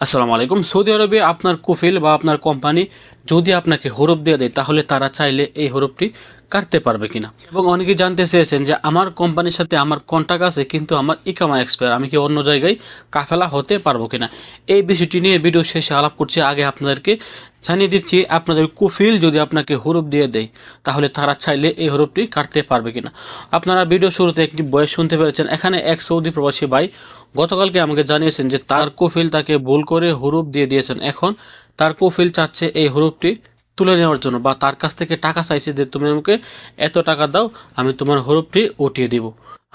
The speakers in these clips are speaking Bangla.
আসসালামু আলাইকুম। সৌদি আরবে আপনার কুফিল বা আপনার কোম্পানি যদি আপনাকে হরফ দিয়ে দেয়, তাহলে তারা চাইলে এই হরফটি কাটতে পারবে কিনা? এবং অনেকে জানতে চেয়েছেন যে আমার কোম্পানির সাথে আমার কন্ট্যাক্ট আছে, কিন্তু আমার ইকামা এক্সপায়ার আমি কি অন্য জায়গায় কাফেলা হতে পারব কিনা? এই বিষয়টি নিয়ে ভিডিও শেষে আলাপ করছি। আগে আপনাদেরকে জানিয়ে দিচ্ছি, আপনাদের কুফিল যদি আপনাকে হরফ দিয়ে দেয়, তাহলে তারা চাইলে এই হরুপটি কাটতে পারবে কিনা? আপনারা ভিডিও শুরুতে একটি বয়স শুনতে পেরেছেন। এখানে এক সৌদি প্রবাসী ভাই গতকালকে আমাকে জানিয়েছেন যে তার কুফিল তাকে ভুল করে হরুপ দিয়ে দিয়েছেন। এখন তার কুফিল চাচ্ছে এই হরুপটি তুলে নেওয়ার জন্য বা তার কাছ থেকে টাকা চাইছে যে তুমি আমাকে এত টাকা দাও, আমি তোমার হরফটি উঠিয়ে দিব।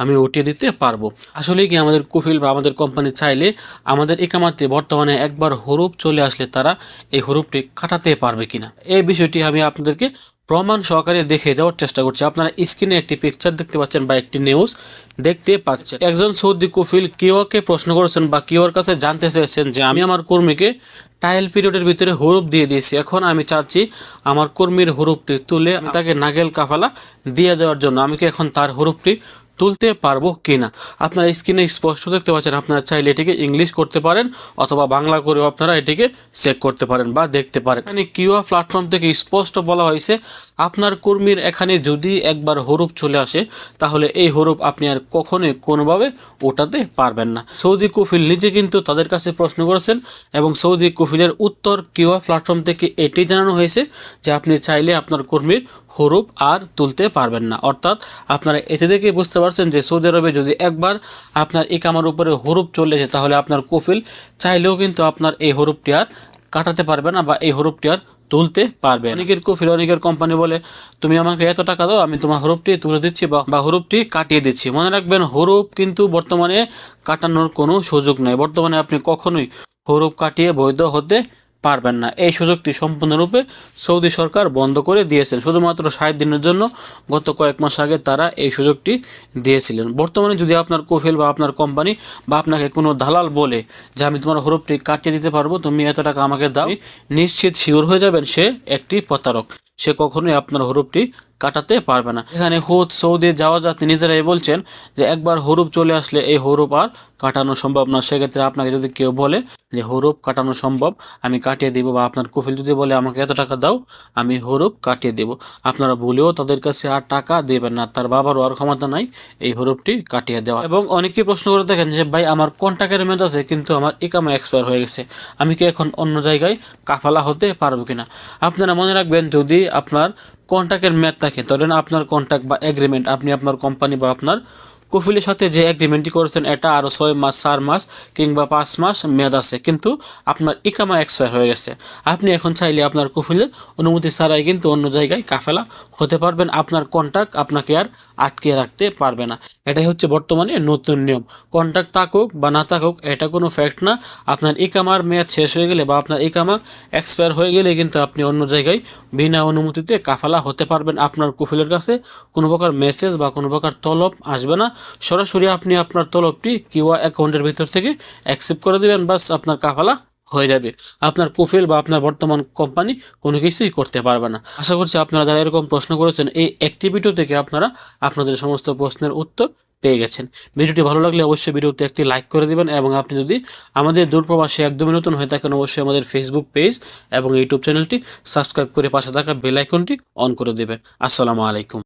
আমি উঠিয়ে দিতে পারব। আসলে কি আমাদের কুফিল বা আমাদের কোম্পানি চাইলে আমাদের একামাতে বর্তমানে একবার হরুপ চলে আসলে তারা এই হরুপটি কাটাতে পারবে কিনা? এই বিষয়টি আমি আপনাদেরকে প্রমাণ সহকারে দেখিয়ে দেওয়ার চেষ্টা করছে। আপনারা স্ক্রিনে একটি পিকচার দেখতে পাচ্ছেন বা একটি নিউজ দেখতে পাচ্ছেন। একজন সৌদি কফিল কিওকে প্রশ্ন করেছেন বা কিওর কাছে জানতে চেয়েছেন যে, আমি আমার কর্মীকে টাইল পিরিয়ডের ভিতরে হরুপ দিয়ে দিয়েছি। এখন আমি চাচ্ছি আমার কর্মীর হরুপটি তুলে তাকে নাগেল কাফালা দিয়ে দেওয়ার জন্য। আমি কি এখন তার হরুপটি তুলতে পারব কিনা? আপনারা স্ক্রিনে স্পষ্ট দেখতে পাচ্ছেন, আপনারা চাইলে এটিকে ইংলিশ করতে পারেন অথবা বাংলা করেও আপনারা এটিকে চেক করতে পারেন বা দেখতে পারেন। এখানে কিউআ প্ল্যাটফর্ম থেকে স্পষ্ট বলা হয়েছে, আপনার কর্মীর এখানে যদি একবার হরুপ চলে আসে, তাহলে এই হরুপ আপনি আর কখনোই কোনোভাবে ওটাতে পারবেন না। সৌদি কফিল নিজে কিন্তু তাদের কাছে প্রশ্ন করেছেন এবং সৌদি কফিলের উত্তর কিউআ প্ল্যাটফর্ম থেকে এটি জানানো হয়েছে যে আপনি চাইলে আপনার কর্মীর হরুপ আর তুলতে পারবেন না। অর্থাৎ আপনারা এতে থেকে বুঝতে পারছেন যে সৌদি আরবে যদি একবার আপনার ইকামার উপরে হরুপ চলে আসে তাহলে আপনার কফিল চাইলেও কিন্তু আপনার এই হরুপটি আর কাটাতে পারবে না বা এই হরুপটি আর তুলতে পারবে অনেকের কফিল, অনেকের কোম্পানি বলে, তুমি আমাকে এত টাকা দাও, আমি তোমার হরুপটি তুলে দিচ্ছি বা হরুপটি কাটিয়ে দিচ্ছি। মনে রাখবেন, হরুপ কিন্তু বর্তমানে কাটানোর কোনো সুযোগ নেই। বর্তমানে আপনি কখনোই হরুপ কাটিয়ে বৈধ হতে পারবেন না। এই সুযোগটি সম্পূর্ণরূপে সৌদি সরকার বন্ধ করে দিয়েছেন। শুধুমাত্র ষাট দিনের জন্য গত কয়েক মাস আগে তারা এই সুযোগটি দিয়েছিলেন। বর্তমানে যদি আপনার কোফেল বা আপনার কোম্পানি বা আপনাকে কোনো দালাল বলে যে আমি তোমার হরফটি কাটিয়ে দিতে পারব, তুমি এত টাকা আমাকে দাও, নিশ্চিত শিওর হয়ে যাবেন সে একটি প্রতারক। সে কখনোই আপনার হরুপটি কাটাতে পারবে না। এখানে হুদ সৌদি যাওয়া যাতে নিজেরাই বলছেন যে একবার হরুপ চলে আসলে এই হরুপ আর কাটানো সম্ভব না। সেক্ষেত্রে আপনাকে যদি কেউ বলে যে হরুপ কাটানো সম্ভব, আমি কাটিয়ে দিব বা আপনার কফিল যদি বলে আমাকে এত টাকা দাও, আমি হরুপ কাটিয়ে দেব। আপনারা ভুলেও তাদের কাছে আর টাকা দেবেন না। তার বাবারও আর ক্ষমতা নাই এই হরুপটি কাটিয়ে দেওয়া এবং অনেকেই প্রশ্ন করে দেখেন যে, ভাই, আমার কন্ট্যাক্টের মেয়াদ আছে, কিন্তু আমার ইকামা এক্সপায়ার হয়ে গেছে। আমি কি এখন অন্য জায়গায় কাফালা হতে পারব কিনা? আপনারা মনে রাখবেন, যদি আপনার কন্ট্যাক্টের মেয়াদ থাকে। ধরেন আপনার কন্ট্যাক্ট বা এগ্রিমেন্ট আপনি আপনার কোম্পানি বা আপনার কফিলের সাথে যে এগ্রিমেন্টটি করেছেন, এটা আরও ছয় মাস, চার মাস কিংবা পাঁচ মাস মেয়াদ আছে। কিন্তু আপনার ইকামা এক্সপায়ার হয়ে গেছে। আপনি এখন চাইলে আপনার কফিলের অনুমতি ছাড়াই কিন্তু অন্য জায়গায় কাফেলা হতে পারবেন। আপনার কন্ট্যাক্ট আপনাকে আর আটকে রাখতে পারবে না। এটাই হচ্ছে বর্তমানে নতুন নিয়ম। কন্ট্যাক্ট থাকুক বা না থাকুক, এটা কোনো ফ্যাক্ট না। আপনার ইকামার মেয়াদ শেষ হয়ে গেলে বা আপনার ইকামা এক্সপায়ার হয়ে গেলে কিন্তু আপনি অন্য জায়গায় বিনা অনুমতিতে কাফালা হতে পারবেন আপনার কুফিলের কাছে। কোনো প্রকার মেসেজ বা কোনো প্রকার তলব আসবে না। সরাসরি আপনি আপনার তলবটি কিউআ অ্যাকাউন্টের ভিতর থেকে অ্যাকসেপ্ট করে দেবেন। বাস আপনার কাফালা হয়ে যাবে। আপনার প্রোফাইল বা আপনার বর্তমান কোম্পানি কোনো কিছুই করতে পারবে না। আশা করছি আপনারা যারা এরকম প্রশ্ন করেছেন, এই অ্যাক্টিভিটিও থেকে আপনারা আপনাদের সমস্ত প্রশ্নের উত্তর পেয়ে গেছেন। ভিডিওটি ভালো লাগলে অবশ্যই ভিডিওতে একটি লাইক করে দিবেন এবং আপনি যদি আমাদের দূরপ্রবাসে একদমই নতুন হয়ে থাকেন, অবশ্যই আমাদের ফেসবুক পেজ এবং ইউটিউব চ্যানেলটি সাবস্ক্রাইব করে পাশে থাকা বেল আইকনটি অন করে দেবেন। আসসালামু আলাইকুম।